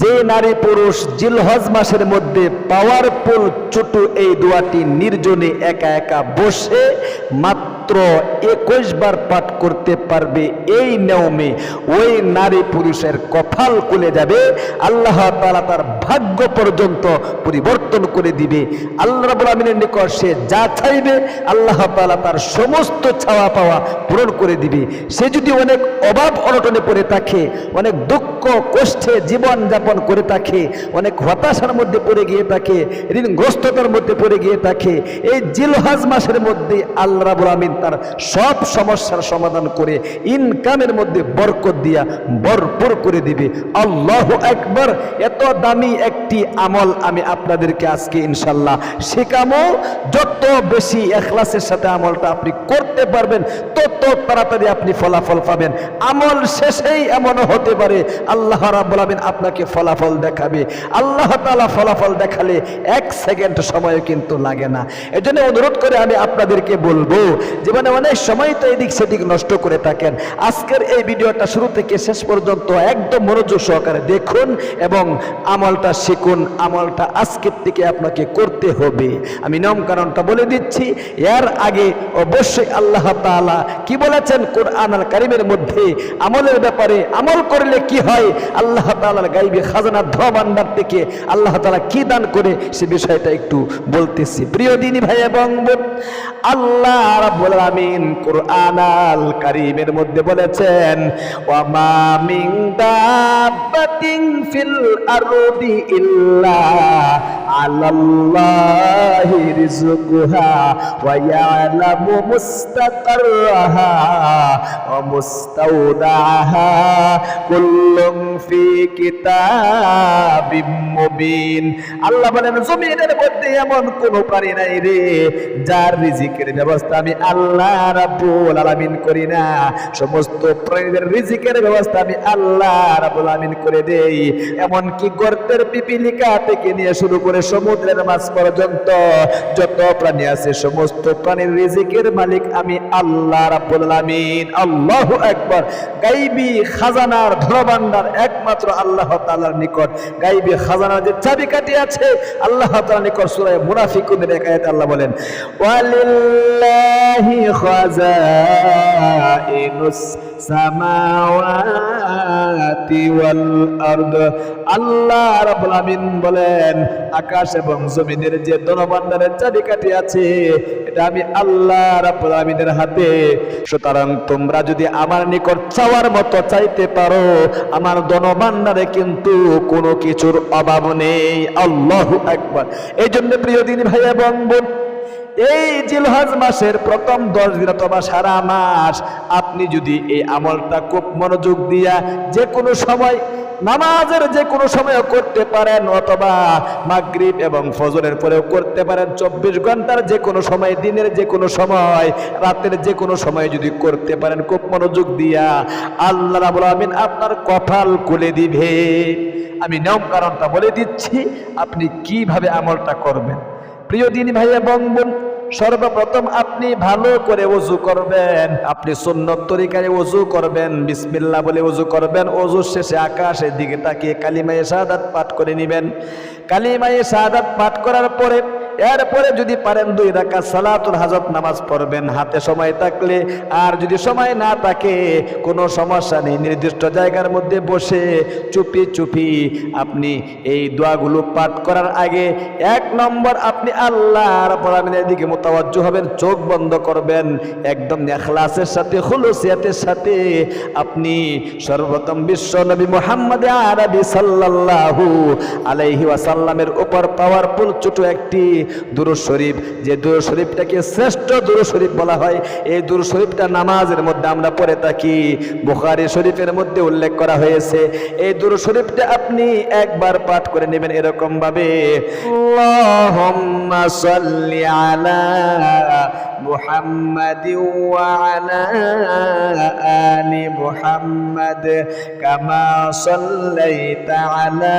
যে নারী পুরুষ জিলহজ মাসের মধ্যে পাওয়ারফুল ছোট এই দোয়াটি নির্জনে একা একা বসে মাত্র একুশ বার পাঠ করতে পারবে এই নিয়মে ওই নারী পুরুষের কপাল খুলে যাবে। আল্লাহ তাআলা তার ভাগ্য পর্যন্ত পরিবর্তন করে দিবে। আল্লাহ রাব্বুল আমিনের নিকট সে যা চাইবে, আল্লাহ তাআলা তার সমস্ত ছাওয়া পাওয়া পূরণ করে দিবে। সে যদি অনেক অভাব অনটনে পড়ে থাকে, অনেক দুঃখ, কষ্টে জীবন যাপন করে থাকে, অনেক হতাশার মধ্যে পড়ে গিয়ে থাকে, ঋণগ্রস্ততার মধ্যে পড়ে গিয়ে থাকে, এই জিলহাজ মাসের মধ্যে আল্লাহ রাবুল আমিন তার সব সমস্যার সমাধান করে ইনকামের মধ্যে বরকত দিয়া ভরপুর করে দিবে। আল্লাহ একবার এত দামি একটি আমল আমি আপনাদেরকে আজকে ইনশাল্লাহ শেখামো যত বেশি এখলাসের সাথে আমলটা আপনি করতে পারবেন, তত তাড়াতাড়ি আপনি ফলাফল পাবেন। আমল শেষেই এমনও হতে পারে, আল্লাহ আমিন আপনাকে ফলাফল দেখাবে। আল্লাহ তালা ফলাফল দেখালে এক সেকেন্ড সময় কিন্তু লাগে না। এজন্য অনুরোধ করে আমি আপনাদেরকে বলব জীবনে অনেক সময় তো এদিক সেদিক নষ্ট করে থাকেন। আজকের এই ভিডিওটা শুরু থেকে শেষ পর্যন্ত একদম মনোযোগ সহকারে দেখুন এবং আমলটা শিখুন। আমলটা আজকের থেকে আপনাকে করতে হবে। আমি নিয়ম কারণটা বলে দিচ্ছি। এর আগে অবশ্যই আল্লাহ তাআলা কি বলেছেন কোরআন আল কারিমের মধ্যে? আমলের ব্যাপারে আমল করলে কি হয়? আল্লাহ তাআলার গাইবে খাজানা ধ ভান্ডার থেকে আল্লাহ তাআলা কি দান করে? সে বিষয়টা একটু বলতেছি। প্রিয় দিনী ভাই এবং আল্লাহ রাব্বুল আমিন কোরআন আল কারিমের মধ্যে বলেছেন ওয়া মা মিন দাব্বাতিন ফিল আরদি ইল্লা আলাল্লাহি রিজকুহা ওয়া ইয়ালামু মুস্তাকাররাহা ওয়া মুস্তাওদাহা কুল্লুম ফি কিতাবিম মুবিন। আল্লাহ বলেন, জমিনের মধ্যে এমন কোন প্রাণী নাই রে, যার রিজিকের ব্যবস্থা আমি আল্লাহ রাব্বুল আলামিন করি না। সমস্ত প্রাণীদের রিজিকের ব্যবস্থা আমি আল্লাহ রাব্বুল আলামিন করে দেই। এমন কি গর্তের পিপিলিকা থেকে নিয়ে শুরু করে সমুদ্রের মাছ পর্যন্ত যত প্রাণী আছে, সমস্ত প্রাণীর রিজিকের মালিক আমি আল্লাহ রাব্বুল আলামিন। আল্লাহু আকবার। গাইবি খাজানার ধনভাণ্ডার একমাত্র আল্লাহ তাআলার নিকট। গাইবি খাজানার যে চাবিকাঠি আছে, আল্লাহ তাআলার নিকট সূরা মুনাফিকুনের এক আয়াতে আল্লাহ বলেন, ওয়ালিল্লাহি খাজাইনুস সামাওয়াতি ওয়াল আরদ আল্লাহ রাব্বুল আমিন বলেন, আকাশ এবং জমিনের যে ধনভাণ্ডারের চাবিকাঠি আছে, এটা আমি আল্লাহ রাব্বুল আমিনের হাতে। সুতরাং তোমরা যদি আমার নিকট চাওয়ার মতো চাইতে পারো, আমার ধনভাণ্ডারে কিন্তু কোনো কিছুর অভাব নেই। আল্লাহু আকবার। এই জন্য প্রিয় দিন ভাই এবং বোন এই জিলহজ মাসের প্রথম দশ দিন অথবা সারা মাস আপনি যদি এই আমলটা খুব মনোযোগ দিয়া যে কোনো সময় নামাজের যে কোনো সময় করতে পারেন অথবা মাগরিব এবং ফজরের পরেও করতে পারেন, চব্বিশ ঘণ্টার যে কোনো সময়, দিনের যে কোনো সময়, রাতের যে কোনো সময় যদি করতে পারেন, খুব মনোযোগ দিয়া আল্লাহ রাবুল আমিন আপনার কপাল খুলে দিবে। আমি নিয়ম কারণটা বলে দিচ্ছি, আপনি কীভাবে আমলটা করবেন? প্রিয় দিনী ভাইয়া এবং সর্বপ্রথম আপনি ভালো করে উজু করবেন। আপনি সুন্নত তরিকায় উজু করবেন বিসমিল্লা বলে উজু করবেন ওযু শেষে আকাশের দিকে তাকিয়ে কালিমায়ে শাহাদাত পাঠ করে নেবেন। কালিমায়ে শাহাদাত পাঠ করার পরে এরপরে যদি পারেন দুই রাকাত সালাতুল হাজত নামাজ পড়বেন। হাতে সময় থাকলে, আর যদি সময় না থাকে, কোনো সমস্যা নেই। নির্দিষ্ট জায়গার মধ্যে বসে চুপি চুপি আপনি এই দোয়াগুলো পাঠ করার আগে এক নম্বর আপনি আল্লাহ রাব্বুল আমিনের দিকে মোতাবজ্জ হবেন, চোখ বন্ধ করবেন। একদম নেখলাসের সাথে, খুলুসিয়াতের সাথে আপনি সর্বপ্রথম বিশ্ব নবী মোহাম্মদ আরবি সাল্লাল্লাহু আলাইহি ওয়াসাল্লামের উপর পাওয়ারফুল ছোট একটি দুরু শরীফ যে দুরু শরীফটাকে শ্রেষ্ঠ দুরু শরীফ বলা হয়, এই দুরু শরীফটা নামাজের মধ্যে আমরা পড়ে থাকি। বুখারী শরীফের মধ্যে উল্লেখ করা হয়েছে, এই দুরু শরীফটা আপনি একবার পাঠ করে নেবেন এরকম ভাবে আল্লাহুম্মা আলা সাল্লাইতা আলা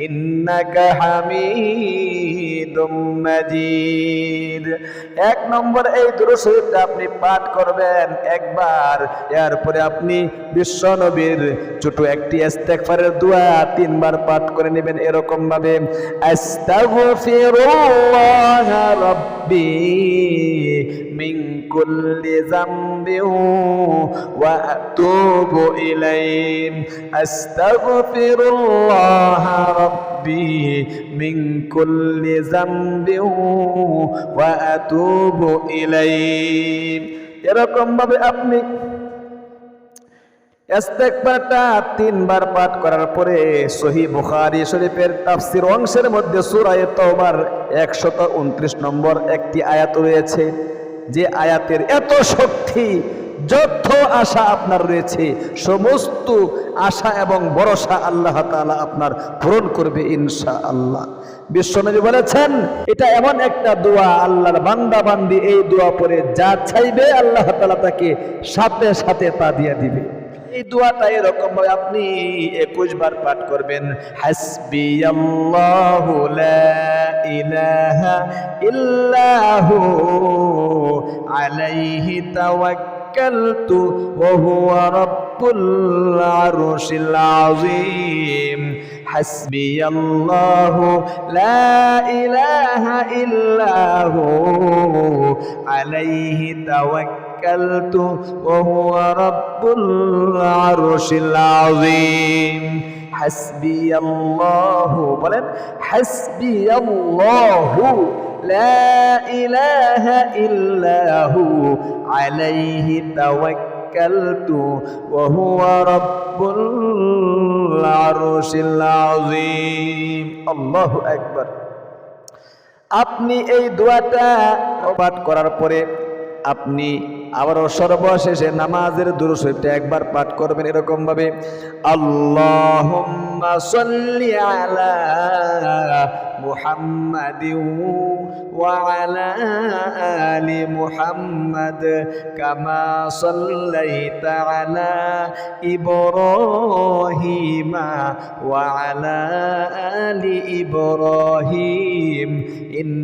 إنك حميد এক নম্বর এই দুরুশরীফটা আপনি পাঠ করবেন একবার, এরপরে আপনি বিশ্ব নবীর ছোট একটি ইস্তেগফারের দোয়া তিনবার পাঠ করে নেবেন এরকম ভাবে আস্তাগফিরুল্লাহ রাব্বি মিন কুল্লি যামবিন ওয়া আতুবু ইলাইহি আস্তাগফিরুল্লাহ রাব্বি মিন কুল্লি যামবিন ওয়া আতুবু ইলাইহি এরকম ভাবে আপনি ইস্তেগফারটা তিনবার পাঠ করার পরে সহি বুখারী শরীফের তাফসীর অংশের মধ্যে সূরা তওবার 129 নম্বর একটি আয়াত রয়েছে, যে আয়াতের এত শক্তি যত আশা আপনার রয়েছে, সমস্ত আশা এবং ভরসা আল্লাহ তাআলা আপনার পূরণ করবে ইনশাআল্লাহ। বিশ্বনবী বলেছেন, এটা এমন একটা দোয়া, আল্লাহর বান্দা বান্দি এই দোয়া পরে যা চাইবে আল্লাহ তাআলা তাকে সাথে সাথে তা দিয়ে দিবে। এই দোয়াটা এরকম ভাবে আপনি একুশ বার পাঠ করবেন হাসবি আল্লাহু ইলাহা ইল্লাহু আলাইহি তাওয়াক্কালতু توكلت وهو رب العرش العظيم. حسبي الله لا إله إلا هو. عليه توكلت وهو رب العرش العظيم. حسبي الله بلن حسبي الله. لا إله إلا هو عليه توكلت وهو رب العرش العظيم الله أكبر আপনি এই দোয়াটা পাঠ করার পরে আপনি আবারও সর্বশেষে নামাজের দুরুশরীফটা একবার পাঠ করবেন এরকম ভাবে আল্লাহুম্মা সাল্লি আলা মুহাম্মাদিন ওয়া আলা আলি মুহাম্মাদ কামা সাল্লাইতা আলা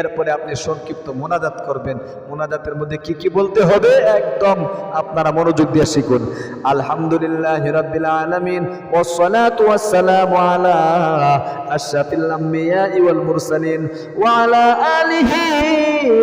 এরপরে আপনি সংক্ষিপ্ত মোনাজাত করবেন। মোনাজাতের মধ্যে কি কি বলতে হবে? একদম আপনারা মনোযোগ দিয়ে শিখুন। আলহামদুলিল্লাহ রাব্বিল আলামিন ওয়াসসালাতু ওয়াসসালামু আলা আশরাফিল আমবিয়া ওয়াল মুরসালিন ওয়া আলা আলিহি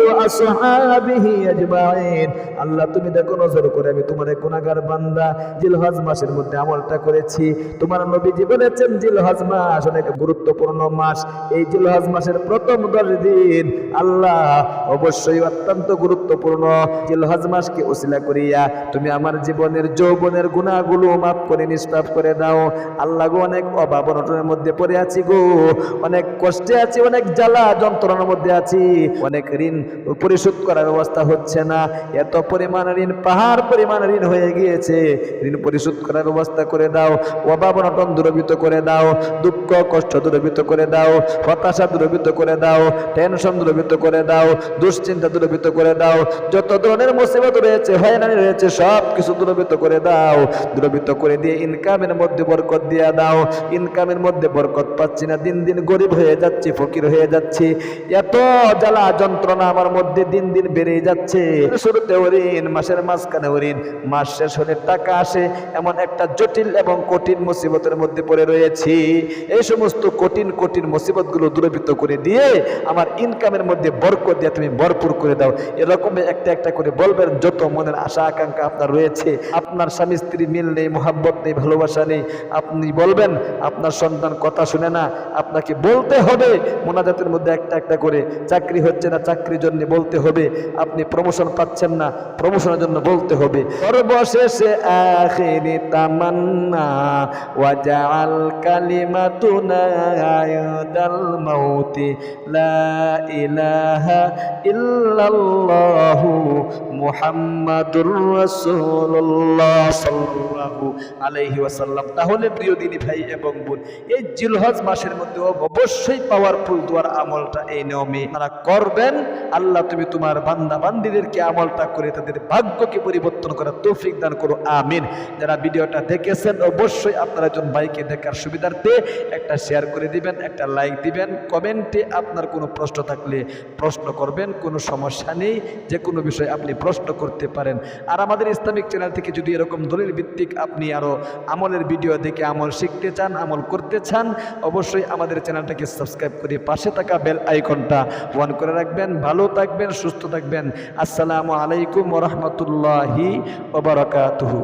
ওয়া আসহাবিহি আজমাইন। আল্লাহ, তুমি দেখো নজর করে, আমি তোমার এক গুনাহগার বান্দা। জিলহজ মাসের মধ্যে আমলটা করেছি। তোমার নবীজি বলেছেন জিলহজ মাস অনেক গুরুত্বপূর্ণ মাস। এই জিলহজ মাসের প্রথম দশ দিন আল্লাহ অবশ্যই অত্যন্ত গুরুত্বপূর্ণ। মাসকে উসিলা করিয়া তুমি আমার জীবনের যৌবনের গুণাগুলো মাফ করে নিষ্পাপ করে দাও। আল্লাহ গো, অনেক অভাব অনটনের মধ্যে পড়ে আছি গো। অনেক কষ্টে আছি, অনেক জ্বালা যন্ত্রণার মধ্যে আছি। অনেক ঋণ পরিশোধ করার ব্যবস্থা হচ্ছে না। এত পরিমাণ ঋণ, পাহাড় পরিমাণ ঋণ হয়ে গিয়েছে। ঋণ পরিশোধ করার ব্যবস্থা করে দাও। অভাব অনটন দূরভূত করে দাও। দুঃখ, কষ্ট দূরভূত করে দাও। হতাশা দূরভূত করে দাও। টেনশন দূরভূত করে দাও, দুশ্চিন্তা দূরভূত করে দাও, যত ধরনের মুসিবত রয়েছে, হয়রানি রয়েছে, সব কিছু দূরভূত করে দাও। দূরভূত করে দিয়ে ইনকামের মধ্যে বরকত দিয়ে দাও। ইনকামের মধ্যে বরকত পাচ্ছি না, দিন দিন গরিব হয়ে যাচ্ছি, ফকির হয়ে যাচ্ছি। এত জ্বালা যন্ত্রণা আমার মধ্যে দিন দিন বেড়ে যাচ্ছে। শুরুতে ঋণ মাসের মাঝখানে ঋণ মাস শেষ হলে টাকা আসে, এমন একটা জটিল এবং কঠিন মুসিবতের মধ্যে পড়ে রয়েছি। এই সমস্ত কঠিন কঠিন মুসিবতগুলো দূরীভূত করে দিয়ে আমার ইনকামের মধ্যে বরকত দিয়ে তুমি ভরপুর করে দাও। এরকম একটা একটা করে বলবেন, যত মনের আশা, আকাঙ্ক্ষা আপনার রয়েছে, আপনার স্বামী স্ত্রী মিল নেই, মোহাব্বত নেই, ভালোবাসা নেই, আপনি বলবেন, আপনার সন্তান কথা শুনে না, আপনাকে বলতে হবে, মোনাজাতের মধ্যে একটা একটা করে, চাকরি হচ্ছে না, চাকরির জন্য বলতে হবে, আপনি প্রমোশন পাচ্ছেন না প্রমোশনের জন্য বলতে হবে। সর্বশেষে, আখিরি তামান্না ওয়াজাল কালিমাতুনা আয়াদাল মাউতি, লা ইলাহা ইল্লাল্লাহু মুহাম্মাদুর রাসূলুল্লাহ সাল্লাল্লাহু আলাইহি ওয়াসাল্লাম। তাহলে প্রিয় দিনী ভাই এবং বোন, এই জিলহজ মাসের মধ্যে অবশ্যই পাওয়ারফুল দোয়ার আমলটা এই নিয়মে তারা করবেন। আল্লাহ তুমি তোমার বান্দা বান্দিদেরকে আমলটা করে তাদের ভাগ্যকে পরিবর্তন করার তৌফিক দান করো, আমিন। যারা ভিডিওটা দেখেছেন, অবশ্যই আপনারা একজন ভাইকে দেখার সুবিধার্থে একটা শেয়ার করে দিবেন, একটা লাইক দিবেন। কমেন্টে আপনার কোনো প্রশ্ন থাকলে প্রশ্ন করবেন, কোনো সমস্যা নেই যে কোনো বিষয় আপনি প্রশ্ন করতে পারেন। আর আমাদের ইসলামিক চ্যানেল থেকে যদি এরকম দলিল ভিত্তিক আপনি আরও আমলের ভিডিও দেখে আমল শিখতে চান, আমল করতে চান, অবশ্যই আমাদের চ্যানেলটাকে সাবস্ক্রাইব করে পাশে থাকা বেল আইকনটা অন করে রাখবেন। ভালো থাকবেন, সুস্থ থাকবেন। আসসালামু আলাইকুম ওরহমতুল্লাহি ওবরাকাতুহু